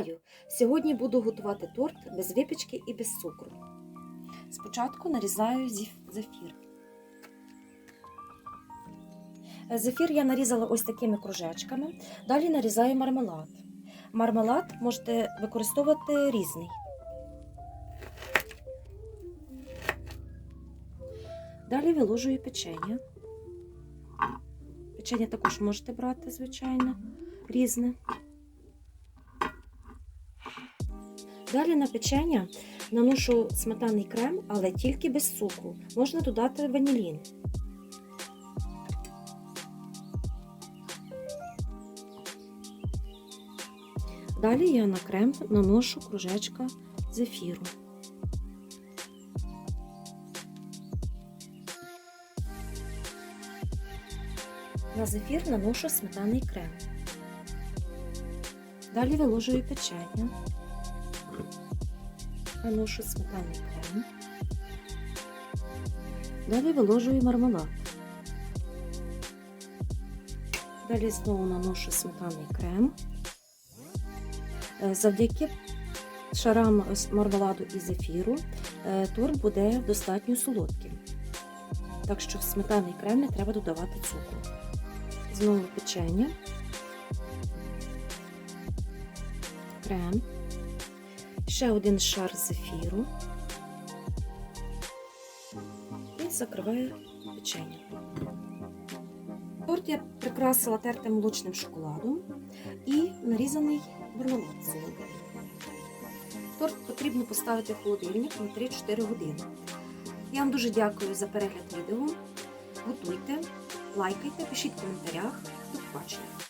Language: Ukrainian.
Вітаю! Сьогодні буду готувати торт без випічки і без цукру. Спочатку нарізаю зефір. Зефір я нарізала ось такими кружечками. Далі нарізаю мармелад. Мармелад можете використовувати різний. Далі виложую печення. Печення також можете брати, звичайно, різне. Далі на печення наношу сметанний крем, але тільки без цукру. Можна додати ванілін. Далі я на крем наношу кружечка зефіру. На зефір наношу сметанний крем. Далі виложую печення. Наношу сметанний крем. Далі виложую мармелад. Далі знову наношу сметанний крем. Е, Завдяки шарам мармеладу і зефіру е, торт буде достатньо солодким. Так що в сметанний крем не треба додавати цукру. Знову печення. Крем. Ще один шар зефіру. І закриваю печення. Торт я прикрасила тертим молочним шоколадом і нарізаний мармелад солодкий. Торт потрібно поставити в холодильник на 3-4 години. Я вам дуже дякую за перегляд відео. Готуйте, лайкайте, пишіть в коментарях. До побачення.